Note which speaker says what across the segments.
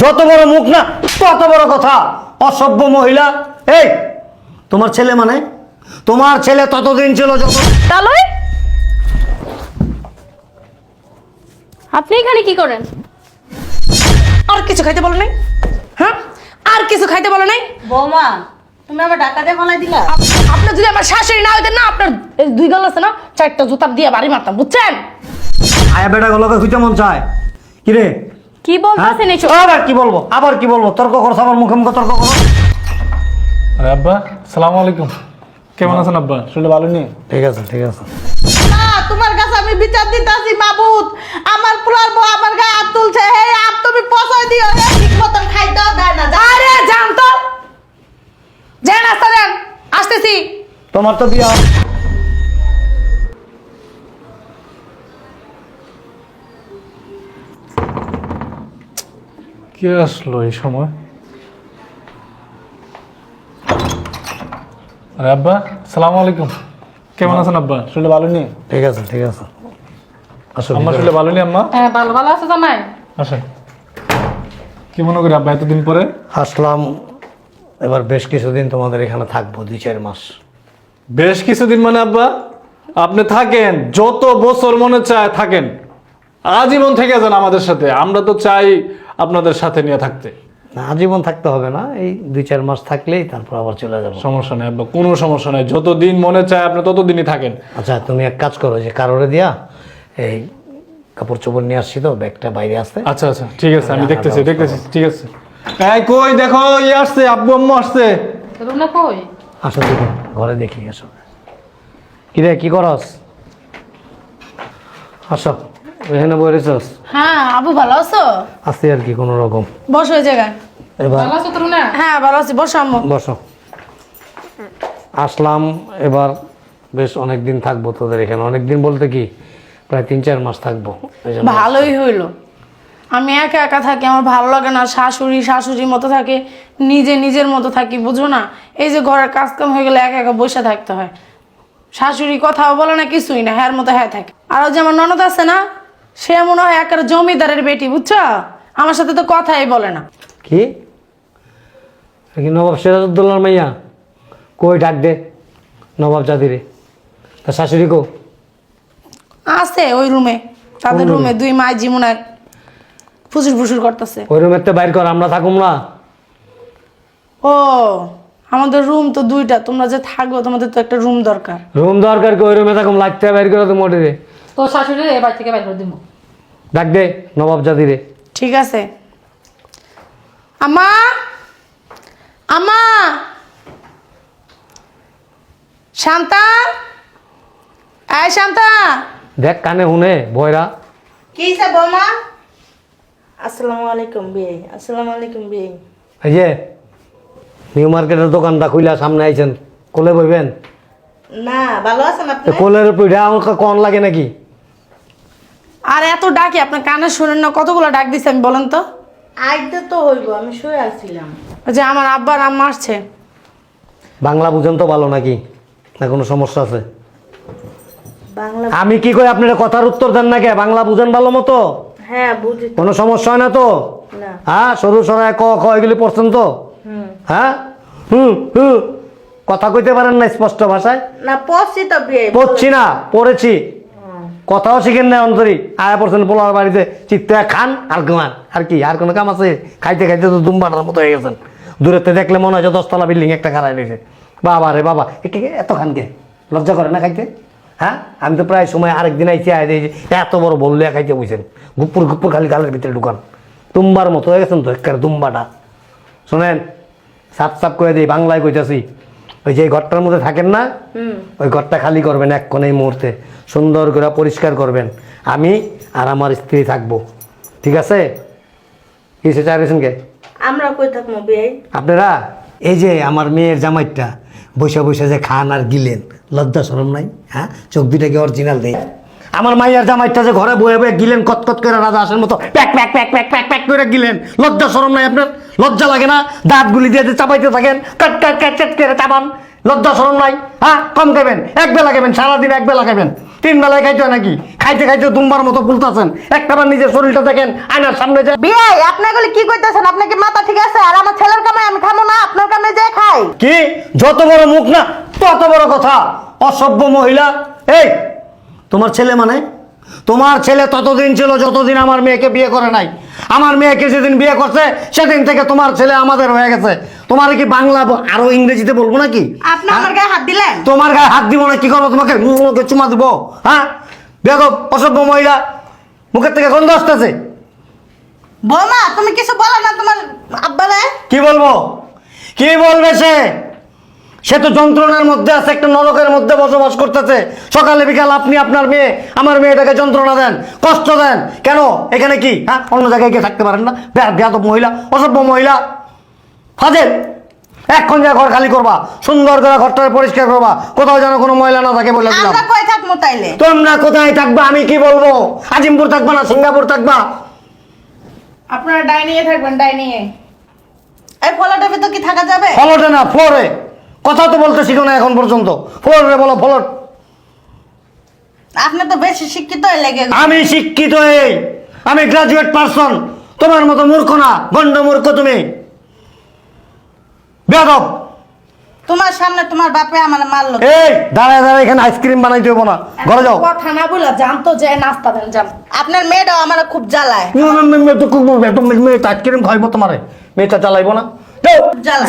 Speaker 1: যত বড় মুখ না তত বড় কথা। অসভ্য মহিলা। এই তোমার ছেলে মানে? তোমার ছেলে ততদিন ছিল যত
Speaker 2: তালয় আপনি এখানে কি করেন?
Speaker 3: আর কিছু খাইতে বলো নাই? হ্যাঁ? আর কিছু খাইতে বলো নাই?
Speaker 4: বৌমা তুমি আবার ঢাকা দিয়ে ফলাই দিলা।
Speaker 3: আপনার যদি আমার শাশুড়ি না হইতেন না আপনার এই দুই গাল আছে না চারটা জুতার দিয়ে বাড়ি মারতাম বুঝছেন?
Speaker 1: আয়া বেটা গুলোকে খুঁজতে মন চায়। কিরে
Speaker 2: কি
Speaker 1: হ্যাঁ?
Speaker 2: বলতেছেন
Speaker 1: আবার কি বলব? আবার কি বলব? তর্ক করো সবার মুখে মুখে তর্ক করো।
Speaker 5: আরে আব্বা সালাম আলাইকুম। কেমন আছেন আব্বা? শরীরটা ভালো নেই?
Speaker 1: ঠিক আছে ঠিক আছে।
Speaker 4: না তোমার কাছে আমি বিচার দিতাছি মাবুত আমার পোলার বউ আমার গায়ে হাত তুলছে। হে আপ তুমি পচাই দিও। হে ঠিক মতন খাইতেও দেয় না। যা।
Speaker 3: আরে যান তো রাস্তা যান আসতেছি।
Speaker 1: তোমার তো বিয়া
Speaker 5: কে আসলো এই সময়? আরে আব্বা সালাম আলাইকুম। কেমন আছেন আব্বা? শরীরটা ভালো নেই?
Speaker 1: ঠিক আছে ঠিক আছে। আসো
Speaker 5: আম্মা। ভালো নেই আম্মা?
Speaker 3: হ্যাঁ ভালো ভালো আছে জামাই?
Speaker 5: আসেন। কি মনে করি আব্বা এতদিন পরে?
Speaker 1: আসলাম। এবার বেশ কিছুদিন তোমাদের এখানে থাকব দুই চার মাস।
Speaker 5: বেশ কিছুদিন মানে আব্বা আপনি থাকেন যত বছর মনে চায় থাকেন। আজীবন থেকে যান আমাদের সাথে। আমরা তো চাই আপনাদের সাথে নিয়ে থাকতে?
Speaker 1: না আজীবন থাকতে হবে না। এই দুই চার মাস থাকলেই তারপর আবার চলে যাব।
Speaker 5: সমস্যা নেই আব্বা কোনো সমস্যা নেই। যতদিন মনে চায় আপনি ততদিনই থাকেন।
Speaker 1: আচ্ছা তুমি এক কাজ করো যে কারোরে দিয়া এই কাপড় চোপড় নিয়ে আসছি তো ব্যাগটা বাইরে আসতে।
Speaker 5: আচ্ছা আচ্ছা ঠিক আছে আমি দেখতেছি দেখতেছি ঠিক আছে। এই কই দেখো ই আসছে আব্বু আম্মু আসছে।
Speaker 3: রুনা কই?
Speaker 1: আসো দেখো ঘরে দেখি আসো। কি রে কি করস? আসো। এখানে
Speaker 3: হ্যাঁ আবু ভালো আছো?
Speaker 1: আসছি আর কি কোনো রকম।
Speaker 3: বসো ওই জায়গায়।
Speaker 1: এবার
Speaker 3: আছো তো রুনা হ্যাঁ ভালো আছি বসো আম্মু।
Speaker 1: বসো। আসলাম এবার বেশ অনেক দিন থাকব তোদের এখানে। অনেক দিন বলতে কি প্রায় তিন চার মাস থাকব।
Speaker 3: ভালোই হইল। আমি একা একা থাকি আমার ভালো লাগে না শাশুড়ি শাশুড়ির মতো থাকে নিজে নিজের মতো থাকি বুঝো না? এই যে ঘরের কাজ কাম হয়ে গেলে একা একা বসে থাকতে হয়। শাশুড়ি কথাও বলে না কিছুই না হ্যার মতো হ্যাঁ থাকে। আর ওই যে আমার ননদ আছে না সে মনে হয় একার জমিদারের বেটি বুঝছ? আমার সাথে তো কথাই বলে না।
Speaker 1: কি? নবাব সিরাজউদ্দৌলার মাইয়া? কই ডাক দে নবাব জাদিরে তা শাশুড়ি কো?
Speaker 3: আছে ওই রুমে তাদের রুমে দুই মাই জীবনের ফুসুর ফুসুর করতেছে।
Speaker 1: ওই রুমের তো বাইর কর আমরা থাকুম না।
Speaker 3: ও আমাদের রুম তো দুইটা তোমরা যে থাকো তোমাদের তো একটা রুম দরকার।
Speaker 1: রুম দরকার কি ওই রুমে থাকুম লাগতে বাইর করে তো মোটে রে
Speaker 6: তো শাশুড়ি এবার থেকে বের করে দিব
Speaker 1: ডাক দে নবাব জাদিরে।
Speaker 3: ঠিক আছে। আমা আমা শান্তা! আয় শান্তা!
Speaker 1: দেখ কানে হুনে বয়রা।
Speaker 4: কি সে বৌমা? আসসালামু আলাইকুম বিয়ে আসসালামু আলাইকুম বিয়ে
Speaker 1: এই যে নিউ মার্কেটের দোকানটা খুইলা সামনে আইছেন। কোলে বইবেন?
Speaker 4: না ভালো আছেন আপনি?
Speaker 1: কোলের পিঠা আমাকে কন লাগে নাকি?
Speaker 3: আর এত ডাকি আপনার কানে শুনেন না কতগুলো ডাক দিছে আমি বলেন তো?
Speaker 4: আইতে তো হইব আমি শুয়ে আসছিলাম
Speaker 3: ওই যে আমার আব্বার আম্মা আসছে।
Speaker 1: বাংলা বুঝেন তো ভালো নাকি? না কোনো সমস্যা আছে?
Speaker 4: বাংলা
Speaker 1: আমি কি কই আপনার কথার উত্তর দেন না কে? বাংলা বুঝেন ভালো মতো?
Speaker 4: হ্যাঁ বুঝি
Speaker 1: কোনো সমস্যা হয় না তো?
Speaker 4: না।
Speaker 1: হ্যাঁ সরু সরাই ক খ এগুলি পড়ছেন তো?
Speaker 4: হুম।
Speaker 1: হ্যাঁ? হুম হুম। কথা কইতে পারেন না স্পষ্ট ভাষায়?
Speaker 4: না পড়ছি তো
Speaker 1: পড়ছি না পড়েছি। কথাও শিখেন না অন্তরি। আয়া পড়ছেন পোলার বাড়িতে। চিত্তে খান, আর ঘুমান আর কি, আর কোনো কাম আছে? খাইতে খাইতে তো দুমবাটার মতো হয়ে গেছেন। দূরেতে দেখলে মনে হয় যে দশতলা বিল্ডিং একটা খারাই রয়েছে। বাবা রে বাবা এত খান কে? লজ্জা করে না খাইতে? হ্যাঁ? আমি তো প্রায় সময় আরেকদিন আইছি, আয় দেখি এত বড় বললে খাইতে বুঝছেন গুপ্পুর গুপ্পুর খালি গালের ভিতরে ঢুকান। তুম্বার মতো হয়ে গেছেন তো একের দুম্বাটা। শোনেন সাপ সাপ করে দিই, বাংলায় কইতাছি। ওই যে ঘরটার মধ্যে থাকেন না? ওই ঘরটা খালি করবেন এক কোণে মুহূর্তে। সুন্দর করে পরিষ্কার করবেন। আমি আর আমার স্ত্রী থাকব। ঠিক আছে? কিসে চাইছেন কে?
Speaker 4: আমরা কই থাকব
Speaker 1: আপনারা? এই যে আমার মেয়ের জামাইটা বসে বসে যে খান আর গিলেন। লজ্জা শরম নাই হ্যাঁ? চোখ দুটাকে অরিজিনাল দেয় আমার মাইয়ার জামাইটা যে ঘরে বয়ে বয়ে গিলেন কতকত করে রাজা আসের মতো প্যাক প্যাক প্যাক প্যাক প্যাক প্যাক করে গিলেন। লজ্জা সরম নাই আপনার? লজ্জা লাগে না? দাঁতগুলি দিয়ে যে চাপাইতে থাকেন কাট কাট কাট কাট করে চাবান লজ্জা শরম নাই? হ্যাঁ কম খাবেন এক বেলা খাবেন সারাদিন এক বেলা খাবেন তিন বেলায় খাইতে হয় নাকি? খাইতে খাইতে দুমবার মতো ফুলতাছেন একটাবার নিজের শরীরটা দেখেন আয়নার সামনে যে
Speaker 4: বিয়ে আপনি এগুলি কি কইতেছেন? আপনি কি মাথা ঠিক আছে? আর আমার ছেলের কামাই আমি খামো না আপনার কামাই যে খাই।
Speaker 1: কি? যত বড় মুখ না তত বড় কথা। অসভ্য মহিলা এই তোমার ছেলে মানে? তোমার ছেলে ততদিন ছিল যতদিন আমার মেয়েকে বিয়ে করে নাই। আমার মেয়েকে যেদিন বিয়ে করছে সেদিন থেকে তোমার ছেলে আমাদের হয়ে গেছে। তোমার কি বাংলা আরও ইংরেজিতে বলব নাকি?
Speaker 4: আপনি আমার গায়ে হাত দিলেন?
Speaker 1: তোমার গায়ে হাত দিব না কি করব তোমাকে? মুখে চুমা দিব হ্যাঁ? দেখো অসভ্য মহিলা মুখের থেকে গন্ধ আসতেছে।
Speaker 4: বৌমা তুমি কিছু বলো না তোমার আব্বারে
Speaker 1: কি বলব? কি বলবে সে? সে তো যন্ত্রণার মধ্যে আছে একটা নরকের মধ্যে বসবাস করতেছে। সকালে বিকাল আপনি আপনার মেয়ে আমার মেয়েটাকে যন্ত্রণা দেন কষ্ট দেন। কেন? এখানে কি? হ্যাঁ? অন্য জায়গায় গিয়ে থাকতে পারেন না। বেয়াদব মহিলা অসভ্য মহিলা। হাজের এক্ষণ যা ঘর খালি করবা সুন্দর করে ঘরটা পরিষ্কার করবা কোথাও যেন কোনো মহিলা না থাকে বলে দিলাম।
Speaker 4: আমরা কই থাকব তাইলে?
Speaker 1: তোমরা কোথায় থাকবা? আমি কি বলব? আজিমপুর থাকবা না সিঙ্গাপুর থাকবা?
Speaker 3: আপনারা ডাইনিংয়ে থাকবেন ডাইনিংয়ে।
Speaker 4: এই ফলাটা তো কি থাকা যাবে?
Speaker 1: ফলটে না ফ্লোরে। কথা তো বলতে শিখো না এখন পর্যন্ত। ফ্লোরে বলো ফলট
Speaker 4: আপনি তো বেশি শিক্ষিত হয়ে লেগে
Speaker 1: আমি শিক্ষিত এই। আমি গ্রাজুয়েট পারসন তোমার মতো মূর্খ না গন্ড মূর্খ তুমি। বেদব
Speaker 4: তোমার সামনে তোমার বাপে আমার মারলো।
Speaker 1: এই দাঁড়ায় দাঁড়ায় এখানে আইসক্রিম বানাই হব না। ঘরে যাও।
Speaker 3: কথা না বলে জানতো যে নাস্তা দেন জান
Speaker 4: আপনার মেয়েটাও আমার খুব জ্বালায়।
Speaker 1: আইসক্রিম খাইবো তোমারে। মেয়েটা চালাইবো না।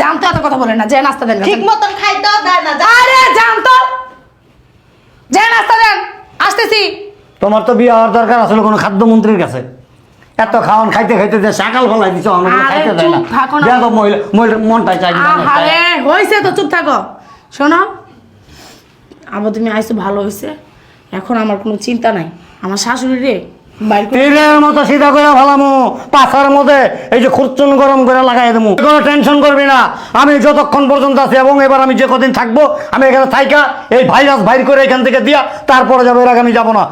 Speaker 3: জানতো এত কথা বলে না যে নাস্তা দেন
Speaker 4: ঠিক মতন খাইতেও দেয় না
Speaker 3: আরে জানতো যে নাস্তা দেন আসতেছি।
Speaker 1: তোমার তো বিয়ে হওয়ার দরকার আসলে কোনো খাদ্যমন্ত্রীর কাছে। এত খাওয়ান খাইতে খাইতে যে সাকাল ফলাই দিছো আমাকে খাইতে দেয় না।
Speaker 3: চুপ থাকো না।
Speaker 1: বেয়াদব মহিলা মহিলা মনটাই চাই না
Speaker 3: আরে হয়েছে তো চুপ থাকো। শোনো আবার তুমি আইসো ভালো হয়েছে এখন আমার কোনো চিন্তা নাই। আমার শাশুড়ি রে করে।
Speaker 1: মতো সিধা করে ভালামু পাখার মধ্যে এই যে খুরচুন গরম করে লাগাই দেবো। কোনো টেনশন করবি না। আমি যতক্ষণ পর্যন্ত আছি এবং এবার আমি যে কদিন থাকব আমি এখানে থাইকা এই ভাইরাস বাইর করে এখান থেকে দিয়া তারপরে যাব এর আগে আমি যাব না।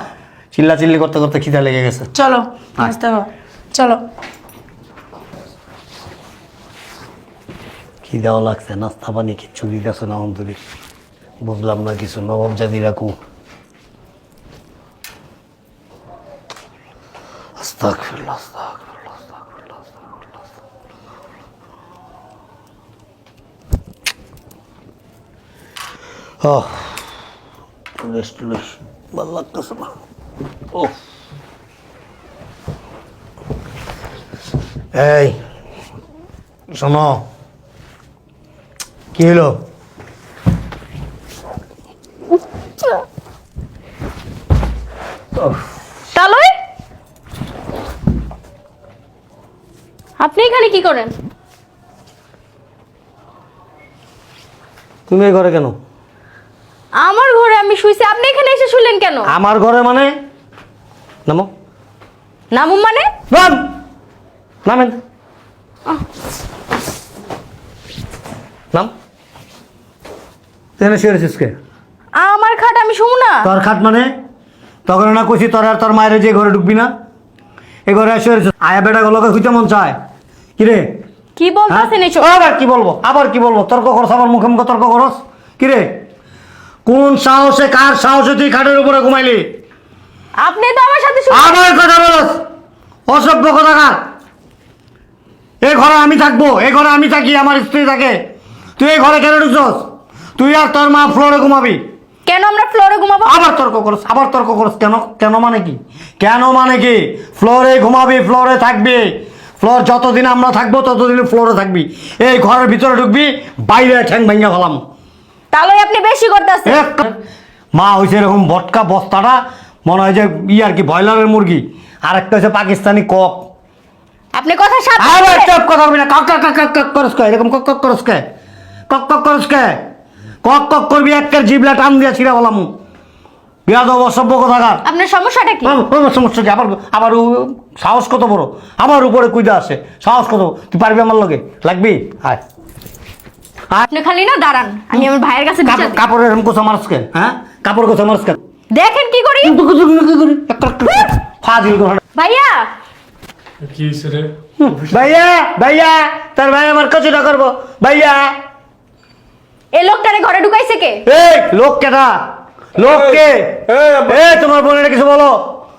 Speaker 1: চিল্লা চিল্লি করতে করতে খিদা লেগে গেছে।
Speaker 3: চলো নাস্তা খাও চলো।
Speaker 1: খিদাও লাগছে নাস্তা পানি কিচ্ছু দিতেছে না অন্তরি। বুঝলাম না কিছু নবাব জাতি রাখু আস্তাগফিরুল্লাহ, আস্তাগফিরুল্লাহ, আস্তাগফিরুল্লাহ, আস্তাগফিরুল্লাহ, আস্তাগফিরুল্লাহ। আহ, রেস্ট রেস্ট ভালো লাগতেছে না ও এই শোনো কি হলো
Speaker 2: তালয় আপনি এখানে কি করেন?
Speaker 1: তুমি এই ঘরে কেন?
Speaker 2: আমার ঘরে আমি শুইছি আপনি এখানে এসে শুলেন কেন?
Speaker 1: আমার ঘরে মানে? নামো।
Speaker 2: নামুম মানে?
Speaker 1: নাম! নামেন। নাম। এখানে শুয়ে রেছিস কে?
Speaker 2: আমার খাট আমি শুমু না।
Speaker 1: তোর খাট মানে? তখন না কইছি তোর আর তোর মায়ের যে ঘরে ঢুকবি না এই ঘরে শুয়ে রেছিস আয়া বেটা গুলোকে হইতে মন চায়। কি রে
Speaker 2: কি
Speaker 1: হ্যাঁ?
Speaker 2: বলতেছেন এসব
Speaker 1: আবার কি বলব? আবার কি বলব? তর্ক করস আবার মুখে মুখে তর্ক করস? কি রে কোন সাহসে কার সাহসে তুই খাটের উপরে ঘুমাইলি?
Speaker 2: আপনি তো আমার সাথে
Speaker 1: আবার কথা বলস। অসভ্য কথা কার? এই ঘরে আমি থাকব এই ঘরে আমি থাকি আমার স্ত্রী থাকে। তুই এই ঘরে কেন ঢুকছস? তুই আর তোর মা ফ্লোরে ঘুমাবি।
Speaker 2: কেন আমরা ফ্লোরে ঘুমাবো?
Speaker 1: আবার তর্ক করস আবার তর্ক করস। কেন কেন মানে কি? কেন মানে কি? ফ্লোরে ঘুমাবি ফ্লোরে থাকবি। ফ্লোর যতদিন আমরা থাকব ততদিন ফ্লোরে থাকবি। এই ঘরের ভিতরে ঢুকবি বাইরে ঠ্যাং ভেঙে ফেলাম।
Speaker 2: তাহলে আপনি বেশি করতেছেন।
Speaker 1: মা হয়েছে এরকম বটকা বস্তাটা মনে হয় যে ই আর কি ব্রয়লারের মুরগি আর একটা হচ্ছে পাকিস্তানি কক।
Speaker 2: আপনি কথা সাথে
Speaker 1: আবার চুপ কথা বলবি না। কক কক কক কক কক করস কে? এরকম কক কক করস কে? কক কক করস কে? কক কক করবি একটা জিবলা টান দিয়া ছিঁড়া বলাম বিয়াদব অসভ্য কথাকার।
Speaker 2: আপনার সমস্যাটা কি?
Speaker 1: আমার- সমস্যা কি? আবার আবার সাহস কত বড়? আমার উপরে কুইদা আসে সাহস কত তুই পারবি আমার লগে? লাগবি? আয়।
Speaker 2: আপনি খালি না দাঁড়ান। আমি আমার ভাইয়ের কাছে
Speaker 1: কাপড় এরকম কোথা মারস কে? হ্যাঁ? কাপড় কোথা মারস কে?
Speaker 2: দেখেন কি করি?
Speaker 1: কিন্তু কিছু কি করি? ফাজিল কথা।
Speaker 2: ভাইয়া!
Speaker 5: কি রে?
Speaker 1: ভাইয়া! ভাইয়া! তোর ভাই আমার কচুটা করব। ভাইয়া!
Speaker 2: এই লোকটারে ঘরে ঢুকাইছে কে?
Speaker 1: এই লোক কেটা? লোক কে
Speaker 5: এই, আব্বা।
Speaker 1: এই তোমার বোনের কিছু বলো।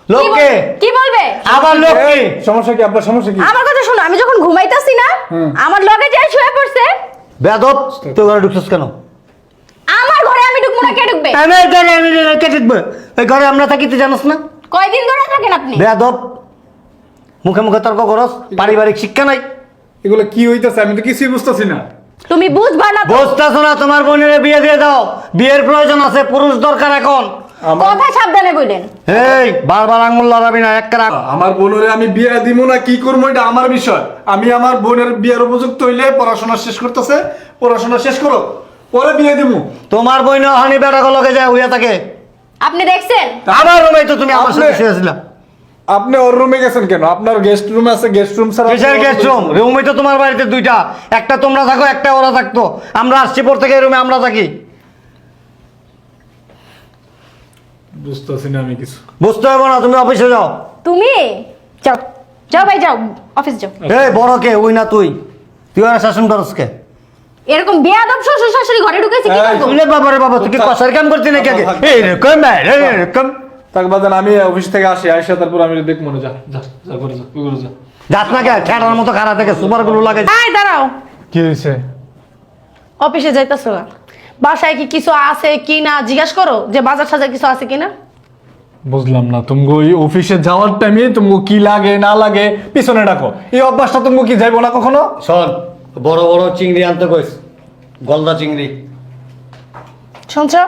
Speaker 1: লোক
Speaker 2: কি বল-
Speaker 1: কে
Speaker 2: কি বলবে?
Speaker 1: আবার লোক কি
Speaker 5: সমস্যা কি আব্বা সমস্যা কি?
Speaker 2: আমার কথা শোনো আমি যখন ঘুমাইতাছি না আমার লগে যাই শুয়ে পড়ছে।
Speaker 1: বেদব তুই ঘরে ঢুকছিস কেন?
Speaker 2: আমার ঘরে আমি ঢুকবো না কে ঢুকবে?
Speaker 1: জানি, আমি কে ঢুকবে? এই ঘরে আমরা থাকি তুই জানোস না?
Speaker 2: কয়দিন ধরে থাকেন আপনি?
Speaker 1: বেদব মুখে মুখে তর্ক করস পারিবারিক শিক্ষা নাই।
Speaker 5: এগুলো কি হইতাছে আমি তো কিছুই বুঝতেছি না।
Speaker 2: তুমি বুঝবা না।
Speaker 1: বুঝতেছ না তোমার বোনের বিয়ে দিয়ে দাও। বিয়ের প্রয়োজন আছে পুরুষ দরকার এখন।
Speaker 2: কথা সাবধানে বললেন।
Speaker 1: এই বারবার আঙুল লড়াবি না এক রাখ
Speaker 5: আমার বোনের আমি বিয়ে দিব না কি করব এটা আমার বিষয়। আমি আমার বোনের বিয়ের উপযুক্ত হইলে পড়াশোনা শেষ করতেছে পড়াশোনা শেষ করো পরে বিয়ে দিব
Speaker 1: তোমার বইন হানি বেড়া লগে যায় হইয়া থাকে।
Speaker 2: আপনি দেখছেন?
Speaker 1: আমার রুমে তো তুমি আমার সাথে শুয়েছিলা
Speaker 5: আপনি ওর রুমে গেছেন কেন? আপনার গেস্ট রুম আছে গেস্ট রুম ছাড়া
Speaker 1: কিসের গেস্ট রুম রুমে তো তোমার বাড়িতে দুইটা। একটা তোমরা থাকো একটা ওরা থাকতো। আমরা আসছি পর থেকে রুমে আমরা থাকি।
Speaker 5: বুঝতেছি না আমি কিছু।
Speaker 1: বুঝতে হবে না তুমি অফিসে যাও।
Speaker 2: তুমি? যাও। যাও ভাই যাও। অফিস যাও।
Speaker 1: এই বড় কে? ওই না তুই। তুই আর শাসন করস কে?
Speaker 2: এরকম বেয়াদব শ্বশুর শাশুড়ি ঘরে ঢুকেছে কি করব
Speaker 1: বাবা রে বাবা তুই কি কষার কাম করছিস নাকি আগে? এইরকম এরকম।
Speaker 5: তাক বাদান আমি অফিস থেকে আসি আইসা তারপর আমি দেখ মনে যা যা যা করে যা করে যা।
Speaker 1: যাস না কে? ঠেড়ার মতো খারাপ থেকে সুপারগুলো লাগে
Speaker 3: দাঁড়াও।
Speaker 5: কি হয়েছে?
Speaker 3: অফিসে যাইতেছো না? বাসায় কি কিছু আছে কি না? জিজ্ঞাসা করো যে বাজার সাজার কিছু আছে কি না।
Speaker 5: বুঝলাম না তুমি ওই অফিসে যাওয়ার টাইমে তুমি কি লাগে না লাগে পিছনে ডাকো। এই অভ্যাসটা তুমি কি যাইবো না কখনো?
Speaker 1: শোন বড় বড় চিংড়ি আনতে কইস গলদা চিংড়ি।
Speaker 3: শুনছো?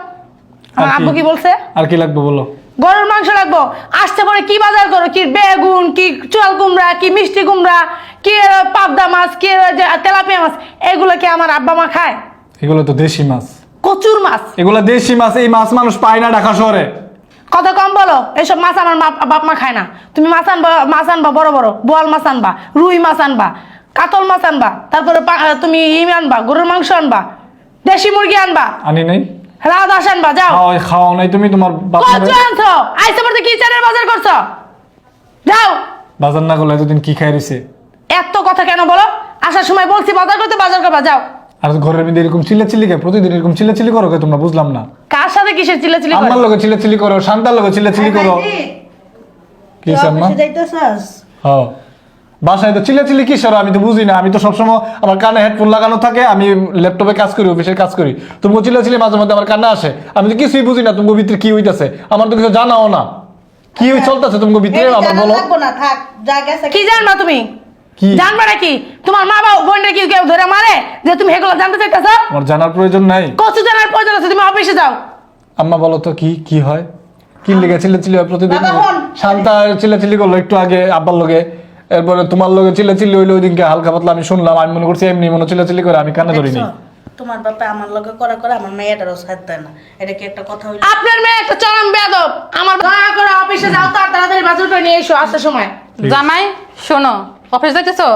Speaker 3: আমার? আব্বু কি বলছে?
Speaker 5: আর কি লাগবে বলো?
Speaker 3: গরুর মাংস লাগবো আসতে পরে কি বাজার করো? কি বেগুন কি চুয়াল কুমড়া কি মিষ্টি কুমড়া কি পাবদা মাছ কি তেলাপিয়া মাছ এগুলো কি আমার আব্বা মা খায়?
Speaker 5: এগুলো তো দেশি মাছ।
Speaker 3: কচুর মাছ।
Speaker 5: এগুলো দেশি মাছ এই মাছ মানুষ পায় না ঢাকা শহরে।
Speaker 3: কথা কম বলো এসব মাছ আমার বাপ মা খায় না। তুমি মাছ আনবা মাছ আনবা বড় বড় বোয়াল মাছ আনবা রুই মাছ আনবা কাতল মাছ আনবা তারপরে তুমি ইম আনবা গরুর মাংস আনবা দেশি মুরগি আনবা।
Speaker 5: আনি নাই?
Speaker 3: রাধাস আনবা যাও
Speaker 5: খাওয়াই খাওয়াও নাই তুমি তোমার বাপ
Speaker 3: কচু আনছো। আইসে পড়তে কি চালের বাজার করছ? যাও।
Speaker 5: বাজার না করলে এতদিন কি খাই রয়েছে
Speaker 3: এত কথা কেন বলো? আসার সময় বলছি বাজার করতে বাজার করবা যাও।
Speaker 5: আর ঘরের মধ্যে এরকম চিল্লা চিল্লি কে প্রতিদিন এরকম চিল্লা চিল্লি করো কে তোমরা বুঝলাম না।
Speaker 3: কার সাথে কিসের চিল্লাচিল্লি
Speaker 5: আমার
Speaker 3: করে?
Speaker 5: লোকে চিল্লা চিল্লি করো শান্তার লোকে চিল্লা চিল্লি করো। কি আম্মা হ্যাঁ। বাসায় তো চিল্লা চিল্লি কিসের আমি তো বুঝি না আমি তো সবসময় আমার কানে হেডফোন লাগানো থাকে আমি ল্যাপটপে কাজ করি অফিসের কাজ করি। তুমি চিল্লা চিল্লি মাঝে মধ্যে আমার কান্না আসে। আমি তো কিছুই বুঝি না তুমি ভিতরে কি হইতাছে আমার তো কিছু জানাও না। কি হই চলতেছে তুমি ভিতরে আমার বলো।
Speaker 3: কি জানবা তুমি? জানবা নাকি? তোমার মা বাবা বোনটা কি কেউ ধরে মারে যে তুমি এগুলো জানতে চাইতেছ?
Speaker 5: আমার জানার প্রয়োজন নাই।
Speaker 3: কচু জানার প্রয়োজন আছে? তুমি অফিসে যাও।
Speaker 5: আম্মা বলো তো কি কি হয়? কি হয় প্রতিদিন? শান্তা করল একটু আগে আব্বার লগে। এরপরে তোমার লগে চিল্লা চিল্লি হইল ওই দিনকে হালকা পাতলা আমি শুনলাম আমি মনে করছি এমনি মনে চিল্লা চিল্লি করে আমি কানে ধরিনি?
Speaker 4: তোমার বাপা আমার লগে করা করে আমার মেয়েটারও সাথ দেয় না। এটা কি একটা কথা হইল?
Speaker 3: আপনার মেয়ে একটা চরম বেদব আমার দয়া করে অফিসে যাও তার তাড়াতাড়ি বাজার করে নিয়ে এসো আসার সময়।
Speaker 6: জামাই শোনো অফিস যাইতেছো?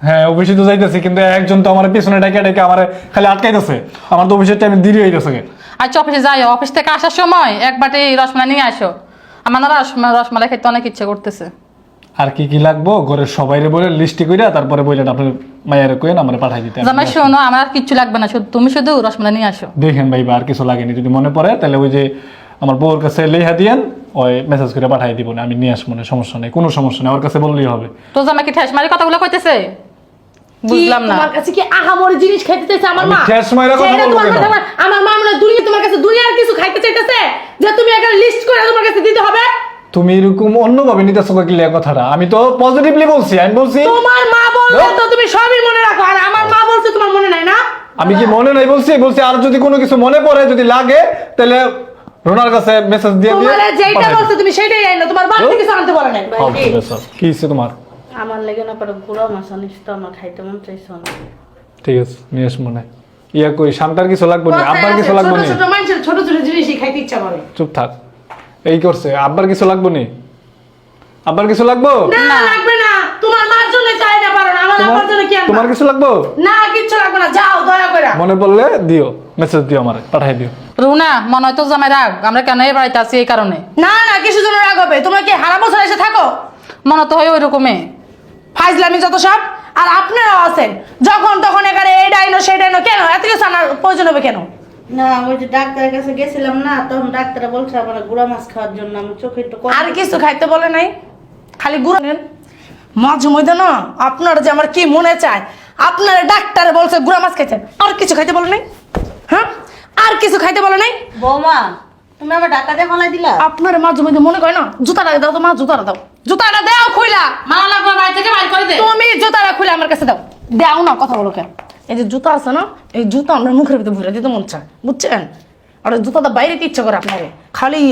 Speaker 5: হ্যাঁ অফিসে তো যাইতেছি কিন্তু একজন তো আমার পিছনে ডেকে ডেকে আমার খালি আটকাইতেছে। আমার তো অফিসের টাইমে দেরি হয়ে গেছে
Speaker 6: আচ্ছা অফিসে যাই অফিস থেকে আসার সময় এক বাটি রসমালাই নিয়ে আসো। আমার না রসমালাই খেতে অনেক ইচ্ছে করতেছে।
Speaker 5: আর কি কি লাগবো? ঘরের সবাইরে বলে লিস্টি কইরা তারপরে বইলেন আপনার মায়ের কইন আমার পাঠাই দিতে।
Speaker 6: জামাই শোনো আমার আর কিচ্ছু লাগবে না। শুধু তুমি শুধু রসমালাই নিয়ে আসো।
Speaker 5: দেখেন ভাই আর কিছু লাগেনি। যদি মনে পড়ে তাহলে ওই যে আমার বউর কাছে লেহা দিয়েন ওই মেসেজ করে পাঠাই দিব না আমি নিয়ে আসব না সমস্যা নেই কোনো সমস্যা নেই ওর কাছে বললেই হবে।
Speaker 6: তো জামাই কি ঠেস মারি কথাগুলো কইতেছে? বুঝলাম না।
Speaker 3: তোমার কাছে কি আহামরি জিনিস খাইতে চাইছে আমার মা?
Speaker 5: ঠেস মাইরা কথা বলব
Speaker 3: আমার মা মানে দুনিয়া তোমার কাছে দুনিয়ার কিছু খাইতে চাইতেছে যে তুমি একটা লিস্ট করে তোমার কাছে
Speaker 5: তুমি এরকম অন্যভাবে নিতেছো কি লেখা কথাটা? আমি তো পজিটিভলি বলছি আমি বলছি
Speaker 3: তোমার মা বলছে তো তুমি সবই মনে রাখো আর আমার মা বলছে তোমার মনে নাই না?
Speaker 5: আমি কি মনে নাই বলছি? বলছি আর যদি কোনো কিছু মনে পড়ে যদি লাগে তাহলে রোনার কাছে মেসেজ দিয়ে দিয়ে
Speaker 3: তোমার
Speaker 5: দিও।
Speaker 3: বলছে তুমি সেটাই আইনো তোমার বাড়ি থেকে কিছু আনতে বলে নাই।
Speaker 5: বেসব। কি হচ্ছে তোমার?
Speaker 4: আমার লেগে না পরে গুঁড়ো মাছ আনিস তো আমার খাইতে মন চাইছে না।
Speaker 5: ঠিক আছে নিয়ে আস মনে। ইয়া কই শান্তার কিছু লাগবে না? আব্বার কিছু লাগবে
Speaker 3: ছোট
Speaker 5: না?
Speaker 3: ছোট মানুষের ছোট ছোট জিনিসই খাইতে ইচ্ছা করে।
Speaker 5: চুপ থাক। এই করছে আব্বার কিছু লাগবে না? আব্বার কিছু লাগবো?
Speaker 3: না লাগবে না। তোমার মার জন্য চাই না পারো না আমার আমার জন্য কি আনবা?
Speaker 5: তোমার কিছু লাগবো?
Speaker 3: না কিচ্ছু লাগবে না। যাও দয়া করে।
Speaker 5: মনে পড়লে দিও মেসেজ দিও আমার পাঠাই দিও।
Speaker 6: রুনা মনে হয় তো জামাই রাগ। আমরা কেন এই বাড়িতে আছি এই কারণে?
Speaker 3: না না কিছু জন্য রাগ হবে। তোমরা কি হারা বছর এসে থাকো?
Speaker 6: মনে তো হয় ওই রকমই
Speaker 3: ফাইজলামি যত সব। আর আপনারাও আছেন। যখন তখন এখানে এই ডাইনো সেটা না কেন? এত কিছু আনার প্রয়োজন হবে কেন?
Speaker 4: না ওই যে ডাক্তারের কাছে গেছিলাম না তখন ডাক্তার বলছে আমার গুড়া মাছ খাওয়ার জন্য আমি চোখে একটু
Speaker 3: আর কিছু খাইতে বলে নাই? খালি গুড় নেন। মাঝে মধ্যে না আপনার যে আমার কি মনে চায় আপনার ডাক্তার বলছে গুড়া মাছ খাইতেন আর কিছু খাইতে বলে নাই? হ্যাঁ? আর কিছু খাইতে বলে নাই?
Speaker 4: বৌমা তুমি আমার ডাক্তার দিয়ে ফলাই দিলা?
Speaker 3: আপনার মাঝে মধ্যে মনে করে না জুতাটা দাও তো মা জুতাটা দাও। জুতাটা দাও খুইলা।
Speaker 6: মারা লাগবে বাড়ি থেকে বাইর করে দে।
Speaker 3: তুমি জুতাটা খুলে আমার কাছে দাও। দাও না কথা বলো কেন এই যে জুতা আছে না এই জুতা আমরা মুখের ভিতরে ভরে দিতে মন চায় বুঝছেন? আর জুতাটা বাইরে দিতে ইচ্ছা করে আপনাকে খালি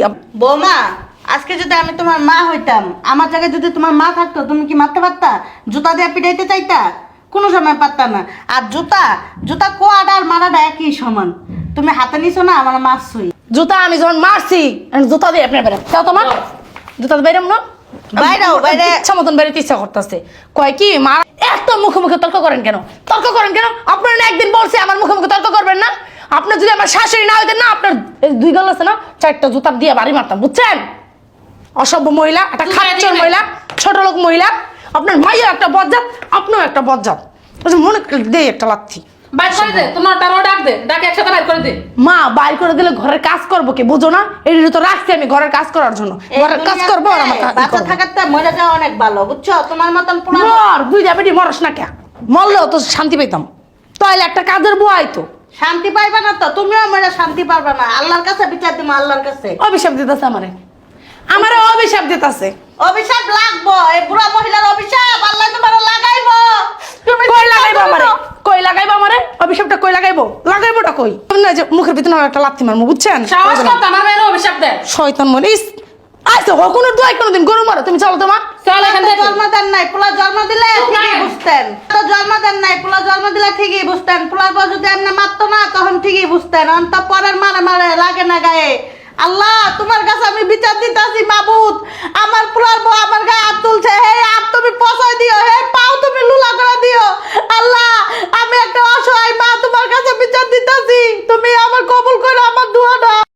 Speaker 4: বৌমা আজকে যদি আমি তোমার মা হইতাম আমার জায়গায় যদি তোমার মা থাকতো তুমি কি মারতে পারতা? জুতা দিয়ে পিটাইতে চাইতা? কোনো সময় পারতা না। আর জুতা জুতা কোয়াটা আর মারাটা একই সমান। তুমি হাতে নিছো না আমার মারছই।
Speaker 3: জুতা আমি যখন মারছি জুতা দিয়ে আপনার বেরো তাও তোমার। জুতা বাইরাম না
Speaker 4: বাইরাও, বাইরে।
Speaker 3: ইচ্ছা মতন বেরোতে ইচ্ছা করতেছে। কয় কি মা এত মুখে মুখে তর্ক করেন কেন? তর্ক করেন কেন? আপনার না একদিন বলছে আমার মুখে মুখে তর্ক করবেন না। আপনার যদি আমার শাশুড়ি না হইতেন না আপনার দুই গল আছে না চারটা জুতা দিয়ে বাড়ি মারতাম বুঝছেন? অসভ্য মহিলা একটা
Speaker 6: খারাপ
Speaker 3: মহিলা ছোট লোক মহিলা আপনার ভাইয়ের একটা বজ্জাত আপনারও একটা বজ্জাত। মনে দেয় একটা লাথি
Speaker 6: বাইর করে দে তোমার টারও ডাক দে ডাক একসাথে বাইর করে দে।
Speaker 3: মা বাইর করে দিলে ঘরের কাজ করব কি বুঝো না? এই তো রাখছি আমি ঘরের কাজ করার জন্য। ঘরের কাজ করব আর আমার
Speaker 4: বাচ্চা থাকাতে মরে যাওয়া অনেক ভালো বুঝছ? তোমার মতন
Speaker 3: মর দুই মরস না কে মরলেও তো শান্তি পেতাম তাহলে একটা কাজের বুয়াই তো
Speaker 4: শান্তি পাইবা না তো তুমিও মরে শান্তি পারবা না। আল্লাহর কাছে বিচার দিমো আল্লাহর কাছে।
Speaker 3: অভিশাপ দিতেছে আমারে। আমারে অভিশাপ দিতেছে।
Speaker 4: অভিশাপ লাগবো এই বুড়া মহিলার অভিশাপ আল্লাহ তোমার লাগাইবো। তুমি
Speaker 3: কই লাগাইবো আমারে? কই লাগাইবো আমারে? অভিশাপটা কই লাগাইবো? লাগাইবোটা কই? না যে মুখের ভিতরে আমার একটা লাথি মারমু বুঝছেন?
Speaker 6: সাহস কত আমার মেয়ের অভিশাপ দে।
Speaker 3: শয়তান ইস! আইসো কোনো দোয়াই কোনোদিন গরু মারো তুমি চলো তোমার
Speaker 6: চল এখান থেকে।
Speaker 4: জন্ম দেন নাই পোলা জন্ম দিলে ঠিকই বুঝতেন। তো জন্ম দেন নাই পোলা জন্ম দিলে ঠিকই বুঝতেন। পোলার বউ যদি এমনি মারতো না তখন ঠিকই বুঝতেন। এখন তো পরের মারে মারে লাগে না গায়ে। আল্লাহ, তোমার কাছে আমি বিচার দিতেছি মাবুত আমার পোলার বউ আমার গায়ে হাত তুলছে। হে আপ তুমি পচাই দিও, হে পাও তুমি লুলা করে দিও। আল্লাহ, আমি একটা অসহায় মা তোমার কাছে বিচার দিতেছি। তুমি আমার কবুল করে, আমার দোয়া দাও।